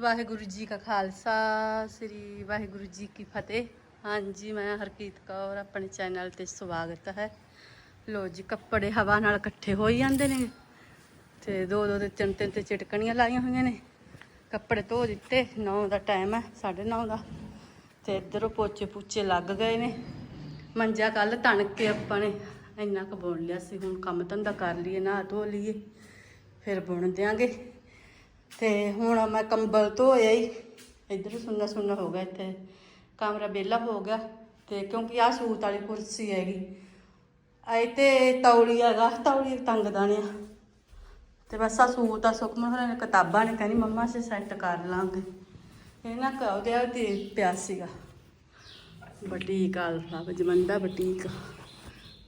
ਵਾਹਿਗੁਰੂ ਜੀ ਕਾ ਖਾਲਸਾ, ਸ੍ਰੀ ਵਾਹਿਗੁਰੂ ਜੀ ਕੀ ਫਤਿਹ। ਹਾਂਜੀ, ਮੈਂ ਹਰਕੀਤ ਕੌਰ, ਆਪਣੇ ਚੈਨਲ ਤੇ ਸਵਾਗਤ ਹੈ। ਲੋ ਜੀ, ਕੱਪੜੇ ਹਵਾ ਨਾਲ ਇਕੱਠੇ ਹੋਈ ਜਾਂਦੇ ਨੇ। ਤੇ ਦੋ ਦੋ ਤੇ ਤਿੰਨ ਤਿੰਨ ਤੇ ਚਟਕਣੀਆਂ ਲਾਈਆਂ ਹੋਈਆਂ ਨੇ। ਕੱਪੜੇ ਧੋ ਦਿੱਤੇ 9 ਦਾ ਟਾਈਮ ਹੈ 9:30 ਦਾ। ਤੇ ਇੱਧਰੋਂ ਪੋਚੇ ਪੂਚੇ ਲੱਗ ਗਏ ਨੇ। ਮੰਜਾ ਕੱਲ ਤਣ ਕੇ ਆਪਾਂ ਨੇ। ਇੰਨਾ ਕੁ ਬੁਣ ਲਿਆ ਸੀ, ਹੁਣ ਕੰਮ ਧੰਦਾ ਕਰ ਲਈਏ ਨਾ ਧੋ ਲਈਏ, ਫਿਰ ਬੁਣ ਦਿਆਂਗੇ। ਤੇ ਹੁਣ ਮੈਂ ਕੰਬਲ ਧੋਇਆ ਹੀ ਇੱਧਰ ਸੁੰਨਾ ਸੁੰਨਾ ਹੋ ਗਿਆ ਇੱਥੇ। ਕਮਰਾ ਵਿਹਲਾ ਹੋ ਗਿਆ ਤੇ ਕਿਉਂਕਿ ਆ ਸੂਤ ਵਾਲੀ ਕੁਰਸੀ ਹੈਗੀ। ਆਈ ਤੇ ਤੌਲੀ ਹੈਗਾ, ਤੌਲੀ ਤੰਗ ਦਾਣੇ ਆ ਤੇ ਬਸ ਆ ਸੂਤ ਆ ਸੁਖਮਨ ਹੋਰਾਂ ਨੇ ਕਿਤਾਬਾਂ ਨੇ, ਕਹਿੰਦੀ ਮੰਮਾ ਸੇ ਸੈੱਟ ਕਰ ਲਾਂਗੇ। ਇਹਨਾਂ ਕਾ ਉਹਦੇ ਆ ਤੇ ਪਿਆ ਸੀਗਾ। ਬਟੀਕ ਆਲਫਾ ਬਜਮੰਦਾ ਬਟੀਕ।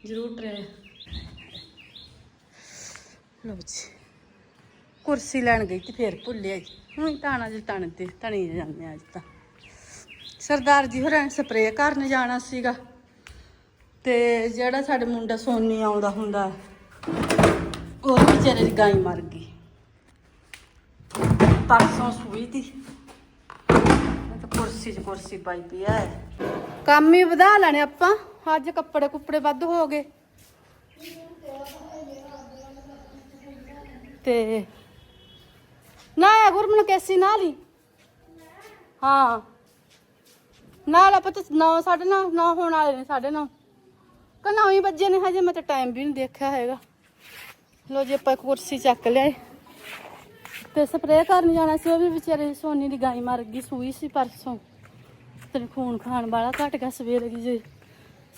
ਜ਼ਰੂਰ ਟਰੇ ਲੋ ਜੀ। ਕੁਰਸੀ ਲੈਣ ਗਈ ਤੇ ਫੇਰ ਭੁੱਲਿਆ ਜੀ। ਹੁਣ ਤਾਣਾ ਜੀ ਤਣ ਤੇ ਤਣੀ ਜਾਂਦੇ ਅੱਜ ਤਾਂ। ਸਰਦਾਰ ਜੀ ਹੋਰਾਂ ਨੇ ਸਪਰੇਅ ਕਰਨ ਜਾਣਾ ਸੀਗਾ। ਤੇ ਜਿਹੜਾ ਸਾਡੇ ਮੁੰਡਾ ਸੋਨੀ ਆਉਂਦਾ ਹੁੰਦਾ, ਉਹ ਵਿਚਾਰੇ ਦੀ ਗਾਈ ਮਰ ਗਈ। ਪਰਸੋਂ ਸੂਈ ਦੀ ਤਾਂ ਕੁਰਸੀ 'ਚ ਕੁਰਸੀ ਪਾਈ ਪਈ ਐ। ਕੰਮ ਹੀ ਵਧਾ ਲੈਣੇ ਆਪਾਂ। ਅੱਜ ਕੱਪੜੇ ਕੁੱਪੜੇ ਵੱਧ ਹੋ ਗਏ। ਤੇ ਨਾ ਆ ਗੁਰਮਨ ਕੈਸੀ ਨਾਲ ਹੀ। ਹਾਂ। ਨਾਲ ਆਪਾਂ ਤਾਂ 9 9:30 9 ਹੋਣ ਵਾਲੇ ਨੇ 9:30 ਕਨਾ ਹੀ ਵੱਜੇ ਨੇ ਹਜੇ, ਮੈਂ ਤਾਂ ਟਾਈਮ ਵੀ ਨਹੀਂ ਦੇਖਿਆ ਹੈਗਾ। ਲੋ ਜੀ, ਆਪਾਂ ਕੁਰਸੀ ਚੱਕ ਲਿਆਏ। ਤੇ ਸਪਰੇਅ ਕਰਨ ਜਾਣਾ ਸੀ, ਉਹ ਵੀ ਵਿਚਾਰੇ ਸੋਨੀ ਦੀ ਗਾਈ ਮਰ ਗਈ, ਸੂਈ ਸੀ ਪਰਸੋਂ। ਤੇ ਖੂਨ ਖਾਣ ਵਾਲਾ ਘਟ ਗਿਆ, ਸਵੇਰ ਦੀ ਜੇ।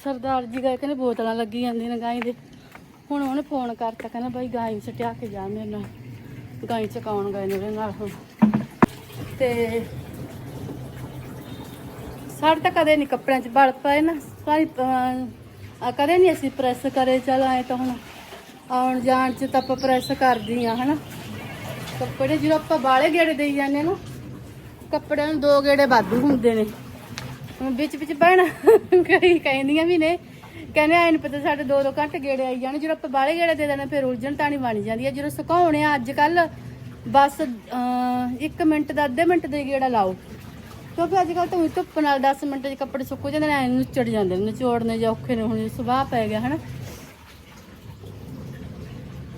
ਸਰਦਾਰ ਜੀ ਗਏ, ਕਹਿੰਦੇ ਬੋਤਲਾਂ ਲੱਗੀ ਜਾਂਦੀਆਂ ਨੇ ਗਾਈ ਦੇ। ਹੁਣ ਉਹਨੇ ਫੋਨ ਕਰਤਾ, ਕਹਿੰਦਾ ਬਾਈ ਗਾਈ ਸਟਿਆ ਕੇ ਜਾ ਮੇਰੇ ਨਾਲ। ਗਾਈ ਚਕਾਉਣ ਗਏ ਨੇ ਉਹਦੇ ਨਾਲ। ਹੁਣ ਤੇ ਸਾਡੇ ਤਾਂ ਕਦੇ ਨਹੀਂ ਕੱਪੜਿਆਂ 'ਚ ਬਲ ਪਏ ਨਾ। ਸਾਰੀ ਕਦੇ ਨਹੀਂ ਅਸੀਂ ਪ੍ਰੈਸ ਕਰੇ, ਚਲ ਆਏ ਤਾਂ ਹੁਣ ਆਉਣ ਜਾਣ 'ਚ ਤਾਂ ਆਪਾਂ ਪ੍ਰੈਸ ਕਰਦੀ ਆ, ਹਨਾ। ਕੱਪੜੇ ਜਦੋਂ ਆਪਾਂ ਬਾਲੇ ਗੇੜੇ ਦੇਈ ਜਾਂਦੇ ਨਾ, ਕੱਪੜਿਆਂ ਨੂੰ ਦੋ ਗੇੜੇ ਵਾਧੂ ਹੁੰਦੇ ਨੇ। ਹੁਣ ਵਿੱਚ ਵਿੱਚ ਬਹਿਣਾ ਕਈ ਕਹਿੰਦੀਆਂ ਵੀ ਨੇ ਕਹਿੰਦੇ ਆਏ ਨੂੰ ਪਤਾ ਸਾਡੇ ਦੋ ਦੋ ਘੰਟੇ ਗੇੜੇ ਆਈ ਜਾਣੇ, ਜਦੋਂ ਆਪਾਂ ਬਾਲੇ ਗੇੜੇ ਦੇ ਦੇਣਾ, ਫਿਰ ਉਲਝਣ ਤਾਣੀ ਬਣ ਜਾਂਦੀ ਹੈ। ਜਦੋਂ ਸੁਕਾਉਣੇ ਆ ਅੱਜ ਕੱਲ ਬਸ 1 ਮਿੰਟ ਦਾ, ਅੱਧੇ ਮਿੰਟ ਦੇ ਗੇੜਾ ਲਾਓ। ਕਿਉਂਕਿ ਅੱਜ ਕੱਲ ਤਾਂ ਧੁੱਪ ਨਾਲ 10 ਮਿੰਟ 'ਚ ਕੱਪੜੇ ਸੁੱਕ ਜਾਂਦੇ ਨੇ, ਐਂ ਨੁੱਚੜ ਜਾਂਦੇ ਨੇ, ਨਿਚੋੜਨੇ ਜਾਂ ਔਖੇ ਨੇ, ਹੁਣ ਸੁਭਾਅ ਪੈ ਗਿਆ, ਹਨਾ।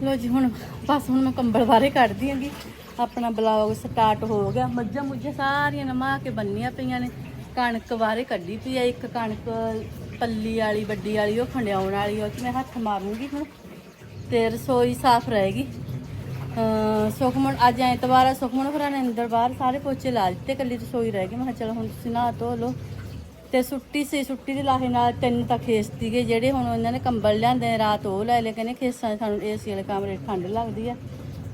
ਲੋ ਜੀ, ਹੁਣ, ਬਸ, ਹੁਣ ਮੈਂ ਕੰਬਲ ਬਾਰੇ ਕੱਢਦੀ ਆਂਗੀ ਆਪਣਾ ਬਲੌਗ ਸਟਾਰਟ ਹੋ ਗਿਆ। ਮੱਝਾਂ ਮੁੱਝਾਂ ਸਾਰੀਆਂ ਨਮਾ ਕੇ ਬੰਨੀਆਂ ਪਈਆਂ ਨੇ। ਕਣਕ ਬਾਰੇ ਕੱਢੀ ਪਈ ਆ ਇੱਕ ਕਣਕ ਪੱਲੀ ਵਾਲੀ, ਵੱਡੀ ਵਾਲੀ, ਉਹ ਖੰਡਿਆਉਣ ਵਾਲੀ, ਉਹ 'ਚ ਮੈਂ ਹੱਥ ਮਾਰੂੰਗੀ ਹੁਣ ਤੇ ਰਸੋਈ ਸਾਫ਼ ਰਹੇਗੀ। ਅਹ ਸੁਖਮਨ, ਅੱਜ ਐਤਵਾਰ ਆ ਸੁਖਮਨ ਭਰਾ ਨੇ ਅੰਦਰ ਬਾਹਰ ਸਾਰੇ ਪੋਚੇ ਲਾ ਦਿੱਤੇ ਕੱਲੀ ਰਸੋਈ ਰਹਿ ਗਈ। ਮੈਂ ਕਿਹਾ ਚਲੋ ਹੁਣ ਤੁਸੀਂ ਨਹਾ ਧੋ ਲਓ। ਤੇ ਸੁੱਟੀ ਸੀ, ਸੁੱਟੀ ਦੇ ਲਾਹੇ ਨਾਲ ਤਿੰਨ ਤਾਂ ਖੇਸ ਸੀਗੇ, ਜਿਹੜੇ ਹੁਣ ਇਹਨਾਂ ਨੇ ਕੰਬਲ ਲਿਆਂਦੇ ਨੇ, ਰਾਤ ਉਹ ਲੈ ਲੈ ਕਹਿੰਦੇ ਖੇਸਾਂ 'ਚ ਸਾਨੂੰ ਏਸੀ ਵਾਲੇ ਕਮਰੇ ਠੰਡ ਲੱਗਦੀ ਆ।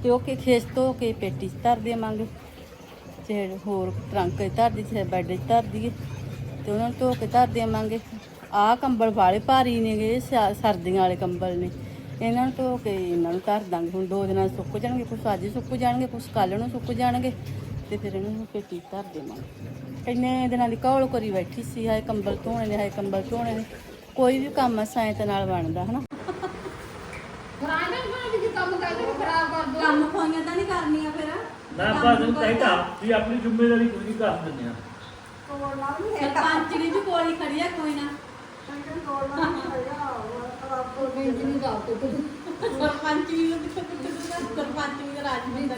ਤੇ ਉਹ ਕਿ ਖੇਸ ਧੋ ਕੇ ਪੇਟੀ 'ਚ ਧਰ ਦੇਵਾਂਗੇ। ਤੇ ਹੋਰ ਟਰੰਕ 'ਚ ਧਰਦੀ ਤੇ ਬੈੱਡ 'ਚ ਧਰਦੀ ਦਈਏ। ਤੇ ਉਹਨਾਂ ਨੂੰ ਧੋ ਕੇ ਧਰ ਦੇਵਾਂਗੇ। ਆਹ ਕੰਬਲ ਵਾਲੇ ਭਾਰੀ ਨੇਗੇ ਸਿਆ- ਸਰਦੀਆਂ ਵਾਲੇ ਕੰਬਲ ਨੇ। ਇਹਨਾਂ ਨੂੰ ਧੋ ਕੇ ਇਹਨਾਂ ਨੂੰ ਧਰ ਦਾਂਗੇ। ਹੁਣ ਦੋ ਦਿਨਾਂ 'ਚ ਸੁੱਕ ਜਾਣਗੇ ਕੁਛ ਅੱਜ ਸੁੱਕ ਜਾਣਗੇ ਕੁਛ ਕੱਲ ਨੂੰ ਸੁੱਕ ਜਾਣਗੇ ਤੇ ਫਿਰ ਇਹਨਾਂ ਨੂੰ ਪੇਟੀ ਧਰ ਦੇਵਾਂਗੇ। ਇੰਨੇ ਦਿਨਾਂ ਦੀ ਕੌਲ ਕਰੀ ਬੈਠੀ ਸੀ ਹਾਏ ਕੰਬਲ ਧੋਣੇ ਨੇ ਹਾਏ ਕੰਬਲ ਧੋਣੇ ਨੇ। ਕੋਈ ਵੀ ਕੰਮ ਸਾਇੰਸ ਨਾਲ ਬਣਦਾ ਹਨਾ? ਕੰਮ ਖੋਈਆਂ ਤਾਂ ਨਹੀਂ ਕਰਨੀਆਂ ਫਿਰ। ਮੈਂ ਬਸ ਨੂੰ ਕਹਿੰਦਾ ਵੀ ਆਪਣੀ ਜ਼ਿੰਮੇਵਾਰੀ ਪੂਰੀ ਕਰ ਦਿੰਦੇ ਆ। ਸਰਪੰਚ ਦੀ ਵੀ ਕੋਲੀ ਖੜੀ ਆ ਕੋਈ ਨਾ। ਸਰਪੰਚ ਵੀ ਉਹ ਕਿੱਥੇ ਕਿੱਥੇ ਸਰਪੰਚ ਵੀ ਰਾਜ ਨਹੀਂ।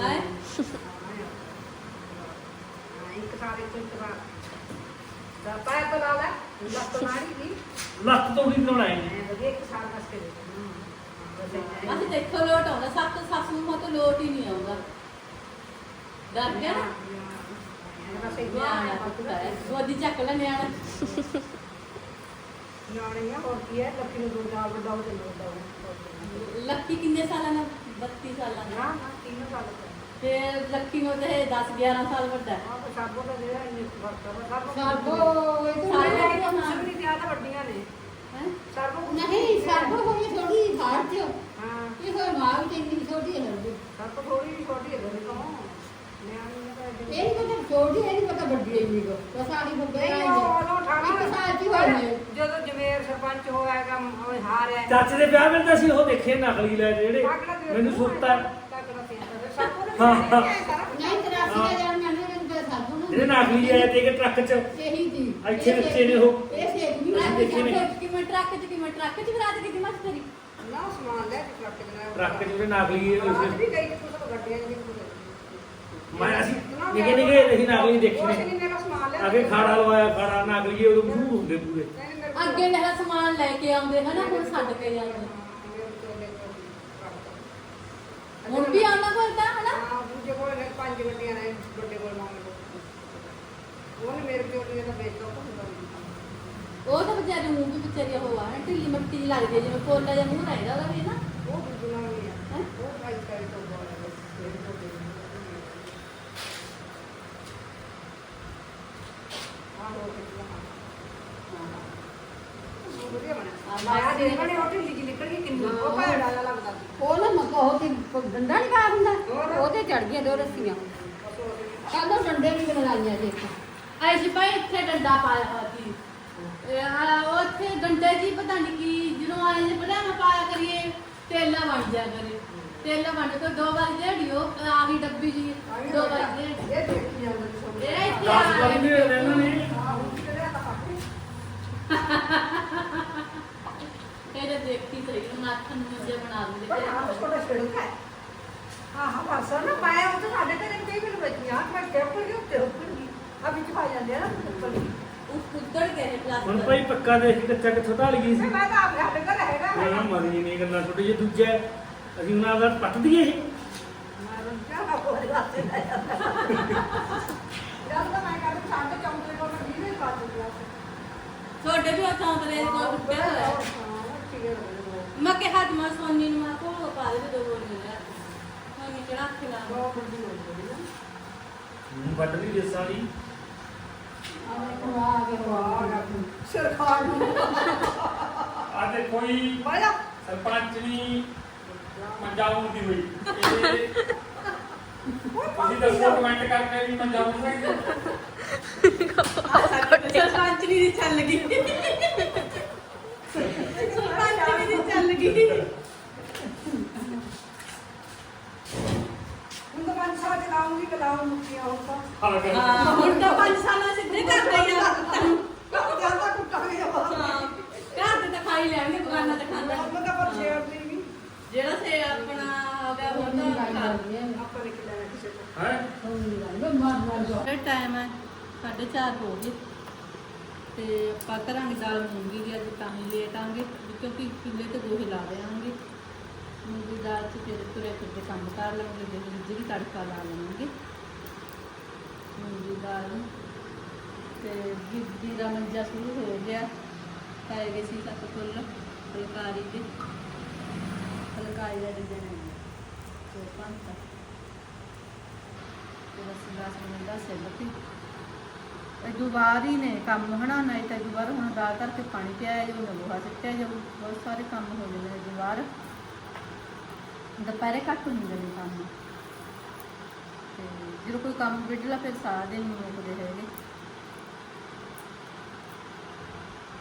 ਹੈ ਲੱਖ ਤੋਂ ਨਹੀਂ ਬਣਾਏ ਨੇ ਅਸੀਂ ਦੇਖੋ ਲੋਟ ਆਉਂਦਾ ਸੱਤ ਸੱਸ ਨੂੰ ਮਤੋਂ ਲੋਟ ਹੀ ਨਹੀਂ ਆਉਂਦਾ ਡਰ ਗਿਆ ਨਾ ਨਿਆਣਾ ਪੁੱਤ ਹੈ ਗੋਦੀ ਚੱਕ ਲੈ ਨਿਆਣਾ ਲੱਕੀ ਕਿੰਨੇ ਸਾਲਾਂ ਦਾ 32 ਸਾਲਾਂ ਦਾ ਫਿਰ ਲੱਕੀ ਨੂੰ ਤੇ 10 11 ਸਾਲ ਵੱਡਾ ਹੈ ਹੈਂ? ਨਹੀਂ ਸਰਬ ਹੋਈ ਥੋੜੀ ਹਾਰ ਚ ਇਹ ਹੋਈ ਮਾਂ ਵੀ ਚੰਗੀ ਥੋੜੀ ਹੈ ਇਹ ਨਹੀਂ ਪਤਾ ਛੋਟੀ ਇਹ ਨਹੀਂ ਪਤਾ ਵੱਡੀ ਹੈ ਮੇਰੀ ਕੋ ਸਾਡੀ ਬੱਬੇ ਨਹੀਂ, ਉਹ ਉਦੋਂ ਅਠਾਰਾਂ ਇੱਕ ਸਾਲ ਦੀ ਹੋਈ ਹੈ। ਜਦੋਂ ਜਵੇਰ ਸਰਪੰਚ ਹੋਇਆਗਾ ਹਾਰਿਆ ਚਾਚੇ ਦੇ ਵਿਆਹ ਤਾਂ ਅਸੀਂ ਉਹ ਦੇਖੇ ਨਕਲੀ ਲੈ ਜਿਹੜੇ ਮੈਨੂੰ ਸੁੱਤਾ ਸੀ ਹਾਂ ਹਾਂ। ਨਹੀਂ ਤਰਾਸੀ ਦਾ ਜਾਣ ਮੈਨੂੰ ਕਹਿੰਦੇ ਸਾਧੂ ਨੂੰ। ਜਿਹੜੇ ਨਾਗਲੀ ਆਏ ਤੇ ਕਿ ਟਰੱਕ 'ਚ। ਇਹੀ ਸੀ ਇੱਥੇ ਰੱਖੇ ਨੇ ਉਹ। ਇਹ ਸੇਕ ਵੀ। ਟਰੱਕ ਦੇਖੇ ਨੇ। ਚ ਕਿਵੇਂ ਟਰੱਕ ਚ ਕਿਵੇਂ ਟਰੱਕ ਚ ਰਾਤ ਕਿਤੇ ਮਸ ਤੇਰੀ? ਨਾ ਸਮਾਨ ਲੈ ਟਰੱਕ ਚ ਟਰੱਕ 'ਚ ਜਿਹੜੇ ਨਾਗਲੀ ਅੱਜ ਉਸ- ਵੀ ਗਈ ਤੇ ਕੁਝ ਗੱਡੀਆਂ ਨਹੀਂ ਮੈਂ ਅਸੀਂ ਨਿੱਕੇ ਨਿੱਕੇ ਅਸੀਂ ਨਾਗਲੀ ਦੇਖੇ ਨੇ ਨਹੀਂ ਮੇਰਾ ਸਮਾਨ ਲੈ ਅੱਗੇ ਖਾੜਾ ਲਵਾਇਆ ਖਾੜਾ ਨਾਗਲੀ ਉਦੋਂ ਮਸ਼ਹੂਰ ਹੁੰਦੇ ਪੂਰੇ। ਅੱਗੇ ਲਹਿਰਾ ਸਮਾਨ ਲੈ ਕੇ ਆਉਂਦੇ ਹਨਾ ਹੁਣ ਛੱਡ ਕੇ ਜਾਂਦੇ। ਹੁਣ ਵੀ ਆਉਣਾ ਕੋਲ ਤਾਂ ਹਨਾ? ਹਾਂ ਦੂਜੇ ਕੋਲ ਨੇ ਪੰਜ ਗੱਡੀਆਂ ਨੇ ਵੱਡੇ ਕੋਲ ਮੰਗ ਲਓ। ਉਹਨੇ ਮੇਰੇ ਚੋਟੀ ਦਾ ਵੇਚਦਾ ਉਹ ਹੁੰਦਾ ਨਹੀਂ। ਉਹ ਤਾਂ ਵਿਚਾਰੇ ਮੂੰਹ ਵੀ ਵਿਚਾਰੀ ਉਹ ਆ ਢਿੱਲੀ ਮੱਟੀ ਜਿਹੀ ਲੱਗਦੀ ਹੈ, ਜਿਵੇਂ ਕੋਲਾ ਜਿਹਾ ਮੂੰਹ ਰਹਿੰਦਾ ਉਹਦਾ ਵੀ ਨਾ। ਉਹ ਦੂਜਾ ਨਹੀਂ ਹੈ? ਉਹ ਭਾਈ ਕਾਈ ਤੋਂ ਬਾਅਦ ਮੇਰੇ ਕੋਲ ਦੇ ਹਾਂ ਹੋ ਗਿਆ ਉਹ ਵਧੀਆ ਬਣਿਆ ਮਾਇਆ ਦੇ ਬਣੇ ਉਹ ਢਿੱਲੀ ਜਿਹੀ ਨਿਕਲ ਗਈ ਕਿੰਨੀ ਉਹ ਭਾੜਾ ਜਿਹਾ ਲੱਗਦਾ ਸੀ ਉਹ ਨਾ ਮਕੋ ਉਹ ਤੇ ਡੰਡਾ ਨਹੀਂ ਕਾ ਹੁੰਦਾ ਉਹਦੇ ਚੜ ਗਈਆਂ ਦੋ ਰੱਸੀਆਂ ਕਾਹਦੋਂ ਡੰਡੇ ਵੀ ਬਣਾਈਆਂ ਜੇ ਐ ਜੀ ਭਾਈ ਇੱਥੇ ਡੰਡਾ ਪਾਇਆ ਹੋਇਆ ਸੀ। ਇਹ ਆ ਉਹ ਇੱਥੇ ਡੰਡੇ ਜੀ ਪਤਾ ਨਹੀਂ ਕੀ ਜਦੋਂ ਆਏ ਜੇ ਪਤਾ ਮੈਂ ਪਾਇਆ ਕਰੀਏ ਤੇਲਾ ਬਣ ਜਾ ਕਰੇ। ਤੇਲਾ ਬਣ ਕੇ ਦੋ ਵਾਰ ਜਿਹੜੀ ਉਹ ਆਹੀ ਡੱਬੀ ਜੀ ਦੋ ਵਾਰ ਜਿਹੜੀ ਇਹ ਦੇਖੀ ਜਾਂਦਾ ਸੀ ਸੋਹਣੀ ਇਹ ਇੱਥੇ 10 ਆ ਵਾਰੀ ਨੇ। ਇਹਨਾਂ ਨੇ। ਇਹਦੇ ਦੇਖੀ ਸਹੀ ਨੂੰ ਜੇ ਬਣਾ ਦਿੰਦੇ ਪਰ ਹਾਂ ਬਸ ਨਾ ਪਾਇਆ ਉਹ ਤਾਂ ਸਾਡੇ ਘਰੇ ਕਈ ਮਿਲ ਬਚੀਆਂ ਮੈਂ ਟੇਪ ਕੇ ਉੱਤੇ ਉੱਪਰ ਗਈ ਆ ਵਿੱਚ ਪਾ ਜਾਂਦੇ ਆ ਨਾ ਉੱਪਰ ਉਹ ਉੱਤਰ ਗਏ ਹੁਣ ਪਲਾਸਟਰ। ਭਾਈ ਪੱਕਾ ਦੇਖ ਕੇ ਕੱਚਾ ਕਿੱਥੋਂ ਢਾਲ ਗਈ ਸੀ ਮੈਂ ਤਾਂ ਆਪਣੇ ਸਾਡੇ ਘਰ ਹੈਗਾ। ਮੈਂ ਨਾ ਮਰ ਜੀ ਨਹੀਂ ਗੱਲਾਂ ਛੋਟੇ ਜਿਹੇ ਦੂਜੇ ਅਸੀਂ ਉਹਨਾਂ ਦਾ ਪੱਟ ਦਈਏ। ਇਹ ਮੈਂ ਰੁਕਿਆ ਨਾ ਕੋਈ ਵਾਸਤੇ ਲੈ ਜਾਂਦਾ ਤਾਂ ਮੈਂ ਕਹਿੰਦਾ ਸਾਡੇ ਚੌਂਕੇ ਕੋਲ ਵੀ ਨਹੀਂ ਪਾ ਦਿੱਤਾ ਤੁਹਾਡੇ ਵੀ ਉੱਥੋਂ ਤਲੇ ਕੋਲ ਉੱਤੇ ਹੋਇਆ ਮੈਂ ਕਿਹਾ ਅੱਜ ਮੈਂ ਸੋਨੀ ਨੂੰ ਮੈਂ ਕੋਲ ਪਾ ਦੇ ਦੋ ਬੋਲ ਲਿਆ ਵੱਢ ਲਈ ਦੇਸਾਂ ਦੀ ਨੂੰ ਆ ਜੀ। ਬਾਇਆ ਸਰਪੰਚ ਨਹੀਂ ਮੰਜਾਉਣ ਦੀ ਹੋਈ। ਇਹ ਤੁਸੀਂ ਦੱਸੋ ਕਮੈਂਟ ਕਰਕੇ ਵੀ ਮੰਜਾਉਣ ਸਕਦੇ ਸਰਪੰਚ ਨਹੀਂ ਦੀ ਚੱਲ ਗਈ। ਸਰਪੰਚ ਨਹੀਂ ਦੀ ਚੱਲ ਗਈ। ਹੁਣ ਤਾਂ ਪੰਜ ਸਾਲ ਚਲਾਉਂਗੀ ਕਲਾਉਂ ਮੁਕੀਆਂ ਹੁਣ ਤਾਂ। ਹਾਂ ਕਰ। ਹਾਂ ਹੁਣ ਤਾਂ 5 ਸਾਲਾਂ ਸਿੱਧੇ ਕਰ ਹਾਂ ਘਰ ਤਾਂ ਖਾਈ ਲੈਣਗੇ ਦੁਕਾਨਾਂ ਤੇ ਖਾਂਦਾ ਆਪਾਂ ਤਾਂ ਪਰ ਸ਼ੇਅਰ ਨਹੀਂ ਵੀ। ਜਿਹੜਾ ਸੇ ਆਪਣਾ ਹੋ ਗਿਆ ਹੁਣ ਤਾਂ ਖਾ ਆਪਾਂ ਨੇ ਕਿ ਲੈਣਾ ਕਿਸੇ ਤੋਂ। ਹੈ? ਇਹ ਟਾਈਮ ਹੈ 4:30 ਹੋ ਗਏ। ਤੇ ਆਪਾਂ ਕਰਾਂਗੇ ਦਾਲ ਮੂੰਗੀ ਦੀ ਅੱਜ ਤਾਂ ਹੀ ਲੇਟ ਆਂਗੇ ਕਿਉਂਕਿ ਚੁੱਲ੍ਹੇ ਤੇ ਗੋਹੇ ਲਾ ਦੇਵਾਂਗੇ ਮੂੰਗੀ ਦਾਲ ਚ ਫਿਰ ਤੁਰੇ ਫਿਰਦੇ ਕੰਮ ਕਰ ਲਵਾਂਗੇ ਤੇ ਵਿੱਚ ਵੀ ਤੜਕਾ ਲਾ ਲਵਾਂਗੇ। ਮੂੰਗੀ ਦਾਲ ਤੇ ਗਿੱਦੀ ਦਾ ਮੰਜਾ ਸ਼ੁਰੂ ਹੋ ਗਿਆ। ਪੈ ਗਏ ਸੀ ਸੱਤ ਫੁੱਲ, ਫੁਲਕਾਰੀ ਦੇ। ਫੁਲਕਾਰੀ ਦਾ ਡਿਜ਼ਾਈਨ ਤੋਂ ਪੰਤਾ ਤੇ ਬਸ ਲਾਸ ਨੂੰ ਦਾ ਸੈਲਫੀ ਇਹ ਦੁਬਾਰ ਹੀ ਨੇ ਕੰਮ ਹਨਾ, ਨਹੀਂ ਤਾਂ ਦੁਬਾਰਾ ਹੁਣ ਦਾਲ ਧਰ ਕੇ ਪਾਣੀ ਪਿਆ ਜਾਊ, ਨਾ ਲੋਹਾ ਸਿੱਟਿਆ ਜਾਊ। ਬਹੁਤ ਸਾਰੇ ਕੰਮ ਹੋ ਜਾਂਦੇ ਨੇ ਦੁਬਾਰ ਦੁਪਹਿਰੇ ਘੱਟ ਹੁੰਦੇ ਨੇ ਕੰਮ। ਤੇ ਜਦੋਂ ਕੋਈ ਕੰਮ ਵਿੜਲਾ ਫਿਰ ਸਾਰਾ ਦਿਨ ਨਹੀਂ ਮੁੱਕਦੇ ਹੈਗੇ।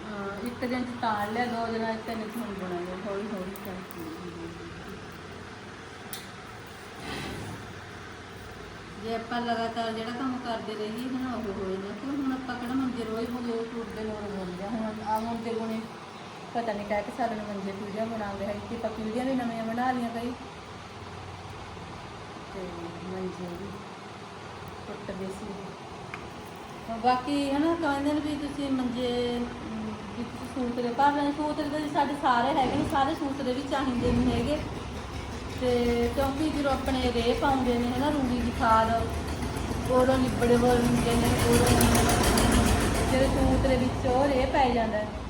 ਅਹ ਇੱਕ ਦਿਨ ਚ ਤਾੜ ਲਿਆ, ਦੋ ਦਿਨਾਂ ਚ ਤਿੰਨ ਹੁਣ ਬਣਾਇਆ ਹੌਲੀ ਹੌਲੀ ਜੇ ਆਪਾਂ ਲਗਾਤਾਰ ਜਿਹੜਾ ਕੰਮ ਕਰਦੇ ਰਹੀਏ ਹੁਣ ਉਹ ਹੋ ਜਾਂਦਾ ਕਿਉਂ ਹੁਣ ਆਪਾਂ ਕਿਹੜਾ ਮੰਜੇ ਰੋਜ਼ ਬੋਲੇ ਟੁੱਟਦੇ ਲੋੜ ਹੁੰਦੇ ਆ। ਹੁਣ ਆ ਮੁੰਡੇ ਗੁਣੇ ਪਤਾ ਨਹੀਂ ਕਹਿ ਕੇ ਸਾਰਿਆਂ ਨੂੰ ਮੰਜੇ ਪੀੜੀਆਂ ਬਣਾਉਂਦੇ ਹੈ ਕਿ ਆਪਾਂ ਵੀ ਨਵੀਆਂ ਬਣਾ ਲਈਆਂ ਕਈ। ਤੇ ਮੰਜੇ ਵੀ ਟੁੱਟ ਗਏ ਸੀ। ਬਾਕੀ ਹਨਾ ਕਹਿੰਦੇ ਨੇ ਵੀ ਤੁਸੀਂ ਮੰਜੇ ਅਮ, ਵੀ ਤੁਸੀਂ ਸੂਤਰੇ ਭਰ ਲੈਣੇ ਸੂਤਰੇ ਤਾਂ ਜੀ ਸਾਡੇ ਸਾਰੇ ਹੈਗੇ ਨੇ ਸਾਰੇ ਸੂਤਰੇ ਵੀ ਚਾਹੀਦੇ ਨਹੀਂ ਹੈਗੇ। ਤੇ ਕਿਉਂਕਿ ਜਦੋਂ ਆਪਣੇ ਰੇਹ ਪਾਉਂਦੇ ਨੇ ਹਨਾ ਰੂੜੀ ਦੀ ਖਾਦ ਉਦੋਂ ਲਿਬੜੇ ਹੋਏ ਹੁੰਦੇ ਨੇ ਉਦੋਂ ਜਿਹੜੇ ਸੂਤਰੇ ਵਿੱਚ ਉਹ ਰੇਹ ਪੈ ਜਾਂਦਾ। ਹੈ।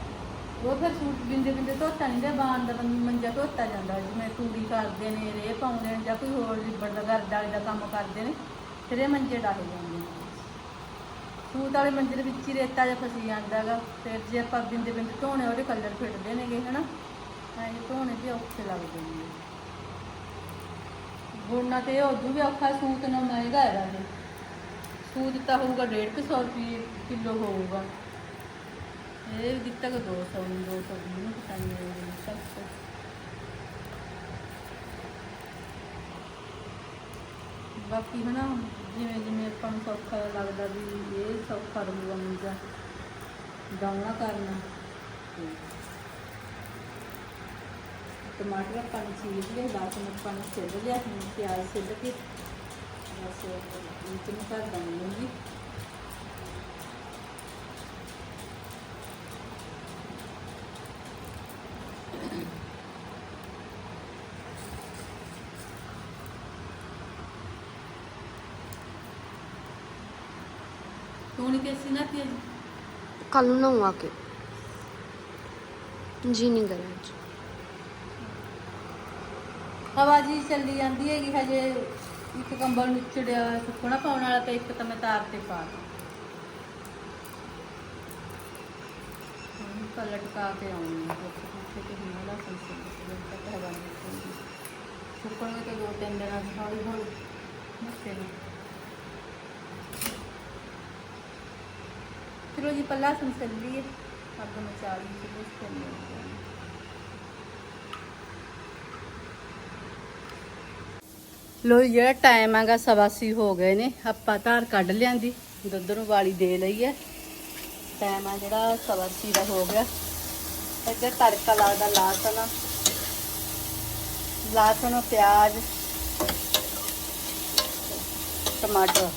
ਉਹ ਫਿਰ ਸੂਟ ਬਿੰਦੇ ਬਿੰਦੇ ਧੋਤਾ ਨਹੀਂ ਦਾ ਬਾਣ ਦਾ ਬੰ- ਮੰਜਾ ਧੋਤਾ ਜਾਂਦਾ ਜਿਵੇਂ ਤੂੜੀ ਕਰਦੇ ਨੇ, ਰੇਹ ਪਾਉਂਦੇ ਨੇ, ਜਾਂ ਕੋਈ ਹੋਰ ਲਿਬੜ ਦਾ ਘਰ ਦਾ ਦਾ ਕੰਮ ਕਰਦੇ ਨੇ, ਫਿਰ ਇਹ ਮੰਜੇ ਡਾਹੇ ਜਾਂਦੇ ਨੇ। ਸੂਤ ਵਾਲੇ ਮੰਜੇ ਦੇ ਵਿੱਚ ਹੀ ਰੇਤਾ ਜਿਹਾ ਫਸੀ ਜਾਂਦਾ ਹੈਗਾ, ਫਿਰ ਜੇ ਆਪਾਂ ਬਿੰਦੇ ਬਿੰਦੇ ਧੋਣੇ, ਉਹਦੇ ਕਲਰ ਫਿੱਟਦੇ ਨੇਗੇ, ਹਨਾ? ਐਂ ਧੋਣੇ ਵੀ ਔਖੇ ਲੱਗਦੇ ਨੇ। ਬੁਣਨਾ ਤੇ ਉਦੋਂ ਵੀ ਔਖਾ ਸੂਤ ਨਾ ਮਹਿੰਗਾ ਹੈਗਾ ਸੂਤ ਤਾਂ। ਹੋਊਗਾ 150 ਰੁਪਏ ਕਿਲੋ ਹੋਊਗਾ। ਇਹ ਦਿੱਤਾ ਕਿ 200 ਨੂੰ 200 ਨੂੰ ਪਤਾ ਨਹੀਂ ਸਭ ਬਾਕੀ ਹਨਾ, ਜਿਵੇਂ ਜਿਵੇਂ ਆਪਾਂ ਨੂੰ ਸੌਖਾ ਲੱਗਦਾ ਵੀ ਇਹ ਸੌਖਾ ਰਹੂਗਾ ਮੰਜਾ ਡਾਉਣਾ ਕਰਨਾ। ਟਮਾਟਰ ਆਪਾਂ ਨੇ ਚੀਜ਼ ਲਿਆ ਲਸਣ ਆਪਾਂ ਨੇ ਛਿੱਲ ਲਿਆ, ਹੁਣ ਪਿਆਜ਼ ਛਿੱਲ ਕੇ। ਬਸ ਵਿੱਚ ਨੂੰ ਕਰ ਦਾਂਗੀ ਨਹੀਂ ਕਿਸੀ ਨਾ ਕੱਲ ਨੂੰ ਨਹਾਉਂ ਆ ਕੇ। ਜੀ ਨਹੀਂ ਕਰਿਆ ਅੱਜ। ਹਵਾ ਜੀ ਚੱਲੀ ਜਾਂਦੀ ਹੈਗੀ ਹਜੇ ਇੱਕ ਕੰਬਲ ਨਿਚੜਿਆ ਹੋਇਆ, ਸੁੱਕਣਾ ਪਾਉਣ ਵਾਲਾ ਤੇ ਇੱਕ ਤਾਂ ਮੈਂ ਤਾਰ ਤੇ ਪਾ ਦਿੱਤਾ। ਹੁਣ ਪਲਟ ਕਾ ਕੇ ਆਉਣੀ ਹੈ ਕੁਛ ਤੇ ਹੁਣ ਦਾ ਸੰਸਦ ਤੱਕ ਹਵਾ ਨਿਕਲਦੀ ਸੁੱਕਣ ਤੇ ਦੋ ਤਿੰਨ ਦਿਨਾਂ ਚ ਹੌਲੀ ਹੌਲੀ ਮੁੱਕੇ ਨੂੰ ਚਲੋ ਜੀ ਪੱਲਾ ਸੰਸਦ ਲਈ ਅੱਗ ਮਚਾ ਲਈ ਸੀ, ਉਸ ਤੇ ਲੋ ਜਿਹੜਾ ਟਾਈਮ ਹੈਗਾ, ਸਵਾਸੀ ਹੋ ਗਏ ਨੇ। ਆਪਾਂ ਧਾਰ ਕੱਢ ਲਿਆਂਦੀ ਦੁੱਧ ਨੂੰ ਵਾਲੀ ਦੇ ਲਈ ਹੈ। ਟਾਈਮ ਆ ਜਿਹੜਾ, ਸਵਾਸੀ ਦਾ ਹੋ ਗਿਆ। ਇੱਧਰ ਤੜਕਾ ਲੱਗਦਾ, ਲਾਸਣ। ਲਾਸਣ, ਪਿਆਜ਼, ਟਮਾਟਰ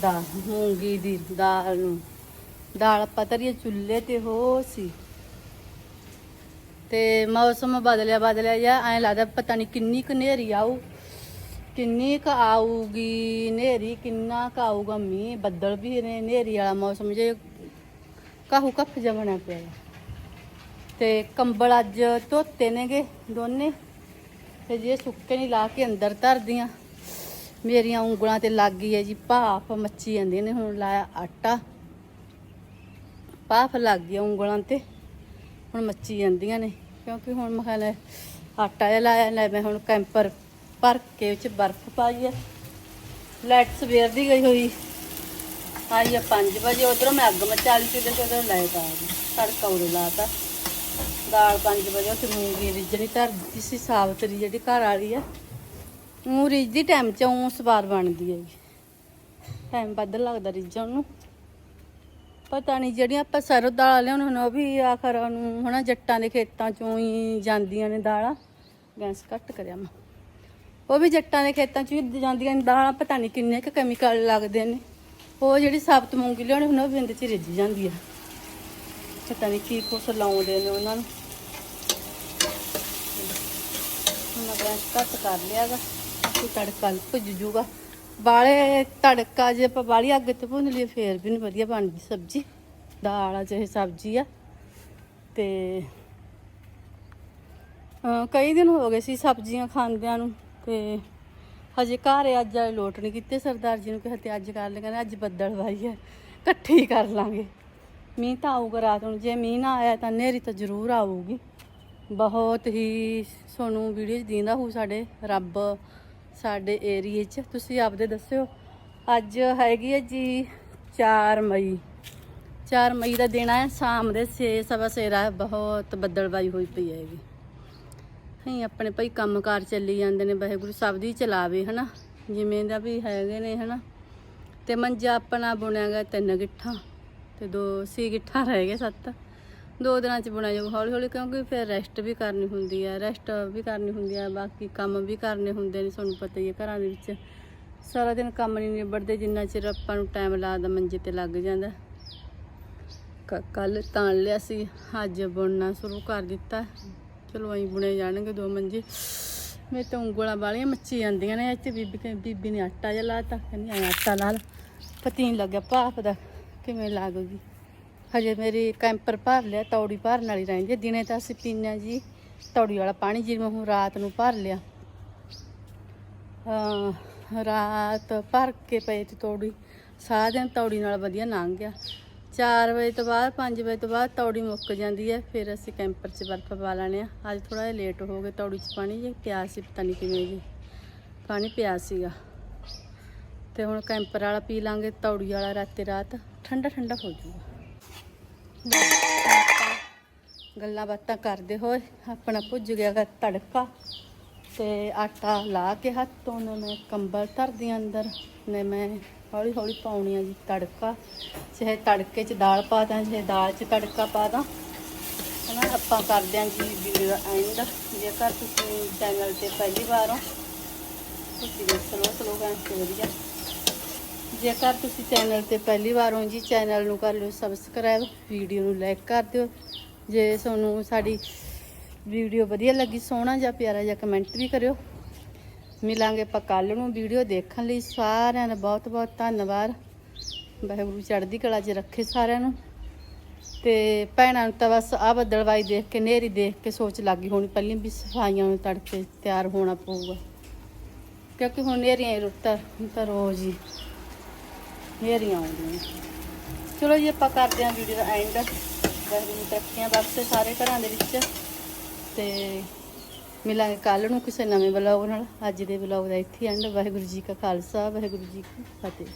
ਦਾ ਮੂੰਗੀ ਦੀ ਦਾਲ ਨੂੰ। ਦਾਲ ਆਪਾਂ ਧਰੀਏ ਚੁੱਲ੍ਹੇ ਤੇ, ਹੋ ਸੀ। ਤੇ ਮੌਸਮ ਬਦਲਿਆ ਬਦਲਿਆ ਜਾਂ ਐਂ ਲੱਗਦਾ ਪਤਾ ਨਹੀਂ ਕਿੰਨੀ ਕੁ ਹਨੇਰੀ ਆਊ। ਕਿੰਨੀ ਕੁ ਆਊਗੀ ਹਨੇਰੀ, ਕਿੰਨਾ ਕੁ ਆਊਗਾ ਮੀਂਹ, ਬੱਦਲ ਵੀ ਨੇ ਹਨੇਰੀ ਵਾਲਾ ਮੌਸਮ ਜੇ ਕਾਹੂ ਕੱਫ ਜਮਣਾ ਪਿਆ ਤੇ ਕੰਬਲ ਅੱਜ ਧੋਤੇ ਨੇਗੇ ਦੋਨੇ। ਤੇ ਜੇ ਸੁੱਕੇ ਨਹੀਂ ਲਾ ਕੇ ਅੰਦਰ ਧਰਦੀਆਂ। ਮੇਰੀਆਂ ਉਂਗਲਾਂ ਤੇ ਲੱਗ ਗਈ ਹੈ ਜੀ, ਭਾਫ ਮੱਚੀ ਜਾਂਦੀਆਂ ਨੇ, ਹੁਣ ਲਾਇਆ ਆਟਾ। ਭਾਫ ਲੱਗ ਗਈ ਉਂਗਲਾਂ ਤੇ। ਹੁਣ ਮੱਚੀ ਜਾਂਦੀਆਂ ਨੇ, ਕਿਉਂਕਿ ਹੁਣ ਮੈਂ ਕਿਹਾ ਲੈ, ਆਟਾ ਜਿਹਾ ਲਾਇਆ, ਲੈ ਮੈਂ ਹੁਣ ਕੈਂਪਰ ਭਰ ਕੇ ਵਿੱਚ ਬਰਫ਼ ਪਾਈ ਹੈ ਲਾਈਟ ਸਵੇਰ ਦੀ ਗਈ ਹੋਈ। ਆਈ ਆ 5 ਵਜੇ, ਉਧਰੋਂ ਮੈਂ ਅੱਗ ਮਚਾ ਲਈ ਚੁੱਲ੍ਹੇ ਤੇ ਉਧਰੋਂ ਲਾਈਟ ਆ ਗਈ। ਤੜਕਾ ਉਰੇ ਲਾਤਾ। ਦਾਲ 5 ਵਜੇ ਉੱਥੇ ਮੂੰਗੀ ਰਿੱਝਣੀ ਧਰ ਦਿੱਤੀ ਸੀ, ਸਾਬਤਰੀ ਜਿਹੜੀ ਘਰ ਵਾਲੀ ਆ। ਉਹ ਰਿੱਝਦੀ ਟਾਈਮ ਚ ਉਹ ਸਵਾਦ ਬਣਦੀ ਹੈ ਟਾਈਮ ਵੱਧ ਲੱਗਦਾ ਰਿੱਝਣ ਨੂੰ। ਪਤਾ ਨਹੀਂ ਜਿਹੜੀਆਂ ਆਪਾਂ ਸਰੋਂ ਦਾਲਾਂ ਲਿਆਉਣ ਉਹ ਵੀ ਆਖਰ ਨੂੰ ਹਨਾ ਜੱਟਾਂ ਦੇ ਖੇਤਾਂ ਚੋਂ ਹੀ ਜਾਂਦੀਆਂ ਨੇ ਦਾਲਾਂ। ਗੈਸ ਘੱਟ ਕਰਿਆ ਮੈਂ। ਉਹ ਵੀ ਜੱਟਾਂ ਦੇ ਖੇਤਾਂ ਚੋਂ ਹੀ ਜਾਂਦੀਆਂ ਨੇ ਦਾਲਾਂ, ਪਤਾ ਨਹੀਂ ਕਿੰਨੇ ਕੁ ਕੈਮੀਕਲ ਲੱਗਦੇ ਨੇ। ਉਹ ਜਿਹੜੀ ਸਾਬਤ ਮੂੰਗੀ ਲਿਆਉਣੀ ਹੁਣ ਉਹ ਬਿੰਦ ਚ ਰਿੱਝ ਜਾਂਦੀ ਆ। ਪਤਾ ਨਹੀਂ ਕੀ ਕੁਛ ਲਾਉਂਦੇ ਨੇ ਉਹਨਾਂ ਨੂੰ। ਹੁਣ ਗੈਸ ਘੱਟ ਕਰ ਲਿਆਗਾ ਕਿ ਤੜਕਾ ਭੁੱਜ ਜੂਗਾ। ਬਾਲੇ ਤੜਕਾ ਜੇ ਆਪਾਂ ਬਾਲੀ ਅੱਗ ਤੇ ਭੁੰਨ ਲਈਏ, ਫੇਰ ਵੀ ਨਹੀਂ ਵਧੀਆ ਬਣਦੀ ਸਬਜ਼ੀ। ਦਾਲ ਆ, ਚਾਹੇ ਸਬਜ਼ੀ ਆ। ਤੇ ਕਈ ਦਿਨ ਹੋ ਗਏ ਸੀ ਸਬਜ਼ੀਆਂ ਖਾਂਦਿਆਂ ਨੂੰ, ਤੇ ਹਜੇ ਘਰ ਅੱਜ ਵਾਲੇ ਲੋਟ ਨਹੀਂ ਕੀਤੇ ਸਰਦਾਰ ਜੀ ਨੂੰ, ਕਿਹਾ ਤੇ ਅੱਜ ਕਰ ਲੈ ਕਹਿੰਦੇ ਅੱਜ ਬੱਦਲ ਵਾਈ ਹੈ ਇਕੱਠੇ ਹੀ ਕਰ ਲਾਂਗੇ। ਮੀਂਹ ਤਾਂ ਆਊਗਾ ਰਾਤ ਨੂੰ, ਜੇ ਮੀਂਹ ਨਾ ਆਇਆ ਤਾਂ ਨੇਰੀ ਤਾਂ ਜ਼ਰੂਰ ਆਊਗੀ। ਬਹੁਤ ਹੀ ਸਾਨੂੰ ਵੀਡੀਓ 'ਚ ਦੀਂਦਾ ਹੋਊ ਸਾਡੇ ਰੱਬ ਸਾਡੇ ਏਰੀਏ 'ਚ। ਤੁਸੀਂ ਆਪਦੇ ਦੱਸਿਓ। ਅੱਜ ਹੈਗੀ ਹੈ ਜੀ 4 ਮਈ। 4 ਮਈ ਦਾ ਦਿਨ ਹੈ ਸ਼ਾਮ ਦੇ 6 ਸਵਾ ਸੇਰਾ ਬਹੁਤ ਬੱਦਲਬਾਈ ਹੋਈ ਪਈ ਹੈਗੀ ਅਸੀਂ ਆਪਣੇ ਭਾਈ ਕੰਮਕਾਰ ਚੱਲੀ ਜਾਂਦੇ ਨੇ, ਵਾਹਿਗੁਰੂ ਸਭ ਦੀ ਚਲਾਵੇ, ਹਨਾ? ਜਿਵੇਂ ਦਾ ਵੀ ਹੈਗੇ ਨੇ, ਹਨਾ? ਤੇ ਮੰਜਾ ਆਪਣਾ ਬੁਣਿਆ ਗਿਆ ਤਿੰਨ ਗਿੱਠਾਂ। ਤੇ ਦੋ ਸੀ ਗਿੱਠਾਂ ਰਹਿ ਗਏ ਸੱਤ। ਦੋ ਦਿਨਾਂ ਚ ਬੁਣਿਆ ਜਾਊ ਹੌਲੀ ਹੌਲੀ, ਕਿਉਂਕਿ ਫਿਰ ਰੈਸਟ ਵੀ ਕਰਨੀ ਹੁੰਦੀ ਹੈ ਰੈਸਟ ਵੀ ਕਰਨੀ ਹੁੰਦੀ ਹੈ ਬਾਕੀ ਕੰਮ ਵੀ ਕਰਨੇ ਹੁੰਦੇ ਨੇ ਤੁਹਾਨੂੰ ਪਤਾ ਹੀ ਹੈ ਘਰਾਂ ਦੇ ਵਿੱਚ। ਸਾਰਾ ਦਿਨ ਕੰਮ ਨਹੀਂ ਨਿਬੜਦੇ, ਜਿੰਨਾ ਚਿਰ ਆਪਾਂ ਨੂੰ ਟਾਈਮ ਲੱਗਦਾ ਮੰਜੇ ਤੇ ਲੱਗ ਜਾਂਦਾ। ਕੱਲ ਤਾਂ ਲਿਆ ਸੀ, ਅੱਜ ਬੁਣਨਾ ਸ਼ੁਰੂ ਕਰ ਦਿੱਤਾ। ਚਲੋ ਅਸੀਂ ਬੁਣੇ ਜਾਣਗੇ ਦੋ ਮੰਜੇ। ਮੇਰੇ ਤਾਂ ਉਂਗਲਾਂ ਵਾਲੀਆਂ ਮੱਚੀ ਜਾਂਦੀਆਂ ਨੇ ਇੱਥੇ ਬੀਬੀ ਕਹਿੰਦੀ ਬੀਬੀ ਨੇ ਆਟਾ ਜਿਹਾ ਲਾਤਾ, ਕਹਿੰਦੀ ਐਂ ਆਟਾ ਲਾ ਲਾ। ਪਤਾ ਨਹੀਂ ਲੱਗਿਆ ਭਾਫ ਦਾ ਕਿਵੇਂ ਲੱਗੂਗੀ। ਹਜੇ ਮੇਰੀ ਕੈਂਪਰ ਭਰ ਲਿਆ, ਤੌੜੀ ਭਰਨ ਵਾਲੀ ਰਹਿੰਦੀ ਹੈ। ਦਿਨੇ ਤਾਂ ਅਸੀਂ ਪੀਂਦੇ ਹਾਂ ਜੀ, ਤੌੜੀ ਵਾਲਾ ਪਾਣੀ, ਜਿਵੇਂ ਹੁਣ ਰਾਤ ਨੂੰ ਭਰ ਲਿਆ। ਅਹ ਰਾਤ ਭਰ ਕੇ ਪਏ ਤੇ ਤੌੜੀ ਸਾਰਾ ਦਿਨ ਤੌੜੀ ਨਾਲ ਵਧੀਆ ਲੰਘ ਗਿਆ। 4 ਵਜੇ ਤੋਂ ਬਾਅਦ 5 ਵਜੇ ਤੋਂ ਬਾਅਦ ਤੌੜੀ ਮੁੱਕ ਜਾਂਦੀ ਹੈ, ਫਿਰ ਅਸੀਂ ਕੈਂਪਰ 'ਚ ਬਰਫ਼ ਪਾ ਲੈਣੇ ਆ ਅੱਜ ਥੋੜਾ ਜਿਹਾ ਲੇਟ ਹੋ ਗਏ ਤੌੜੀ 'ਚ ਪਾਣੀ ਜੇ ਪਿਆ ਸੀ, ਪਤਾ ਨਹੀਂ ਕਿਵੇਂ ਜੀ ਪਾਣੀ ਪਿਆ ਸੀਗਾ। ਤੇ ਹੁਣ ਕੈਂਪਰ ਵਾਲਾ ਪੀ ਲਾਂਗੇ, ਤੌੜੀ ਵਾਲਾ ਰਾਤੇ ਰਾਤ ਠੰਡਾ ਠੰਡਾ ਹੋ ਜਾਊਗਾ। ਗੱਲਾਂ ਬਾਤਾਂ ਕਰਦੇ ਹੋਏ ਆਪਣਾ ਭੁੱਜ ਗਿਆ ਗਾ ਤੜਕਾ ਤੇ ਆਟਾ ਲਾ ਕੇ ਹੱਥੋਂ ਨੇ ਮੈਂ ਕੰਬਲ ਧਰਦੀ ਆਂ ਅੰਦਰ ਨੇ ਮੈਂ ਹੌਲੀ ਹੌਲੀ ਪਾਉਣੀ ਆ ਜੀ ਤੜਕਾ। ਚਾਹੇ ਤੜਕੇ 'ਚ ਦਾਲ ਪਾ ਦਾਂ, ਚਾਹੇ ਦਾਲ 'ਚ ਤੜਕਾ ਪਾ ਦਾਂ। ਹਨਾ, ਆਪਾਂ ਕਰਦੇ ਆਂ ਜੀ ਵੀਡੀਓ ਦਾ ਐਂਡ ਜੇਕਰ ਤੁਸੀਂ ਚੈਨਲ ਤੇ ਪਹਿਲੀ ਵਾਰ ਹੋ, ਤੁਸੀਂ ਸਲੋ ਸਲੋ ਗਾਂ ਤੇ ਵਧੀਆ। ਜੇਕਰ ਤੁਸੀਂ ਚੈਨਲ ਤੇ ਪਹਿਲੀ ਵਾਰ ਹੋ ਜੀ, ਚੈਨਲ ਨੂੰ ਕਰ ਲਿਓ ਸਬਸਕ੍ਰਾਈਬ ਵੀਡੀਓ ਨੂੰ ਲਾਈਕ ਕਰ ਦਿਓ। ਜੇ ਤੁਹਾਨੂੰ ਸਾਡੀ ਵੀਡੀਓ ਵਧੀਆ ਲੱਗੀ, ਸੋਹਣਾ ਜਾਂ ਪਿਆਰਾ ਜਿਹਾ ਕਮੈਂਟ ਵੀ ਕਰਿਓ। ਮਿਲਾਂਗੇ ਆਪਾਂ ਕੱਲ ਨੂੰ ਵੀਡੀਓ ਦੇਖਣ ਲਈ। ਸਾਰਿਆਂ ਦਾ ਬਹੁਤ ਬਹੁਤ ਧੰਨਵਾਦ। ਵਾਹਿਗੁਰੂ ਚੜ੍ਹਦੀ ਕਲਾ 'ਚ ਰੱਖੇ ਸਾਰਿਆਂ ਨੂੰ। ਤੇ ਭੈਣਾਂ ਨੂੰ ਤਾਂ ਬਸ ਆ ਬੱਦਲਵਾਈ ਦੇਖ ਕੇ ਨੇਰੀ ਦੇਖ ਕੇ ਸੋਚ ਲੱਗੀ ਹੋਣੀ ਪਹਿਲਾਂ ਵੀ ਸਫਾਈਆਂ ਨੂੰ ਤੜਕੇ ਤਿਆਰ ਹੋਣਾ ਪਊਗਾ। ਕਿਉਂਕਿ ਹੁਣ ਨੇਰੀਆਂ ਹੀ ਰੁੱਤ ਤਾਂ ਰੋਜ਼ ਹੀ। ਨੇਰੀਆਂ ਆਉਂਦੀਆਂ। ਚਲੋ ਜੀ, ਆਪਾਂ ਕਰਦੇ ਹਾਂ ਵੀਡੀਓ ਦਾ ਐਂਡ ਵਾਹਿਗੁਰੂ ਤਰੱਕੀਆਂ ਬਖਸ਼ੇ ਸਾਰੇ ਘਰਾਂ ਦੇ ਵਿੱਚ। ਤੇ ਮਿਲਾਂਗੇ ਕੱਲ ਨੂੰ ਕਿਸੇ ਨਵੇਂ ਬਲੌਗ ਨਾਲ। ਅੱਜ ਦੇ ਬਲੌਗ ਦਾ ਇੱਥੇ ਐਂਡ ਵਾਹਿਗੁਰੂ ਜੀ ਕਾ ਖਾਲਸਾ, ਵਾਹਿਗੁਰੂ ਜੀ ਕੀ ਫਤਿਹ।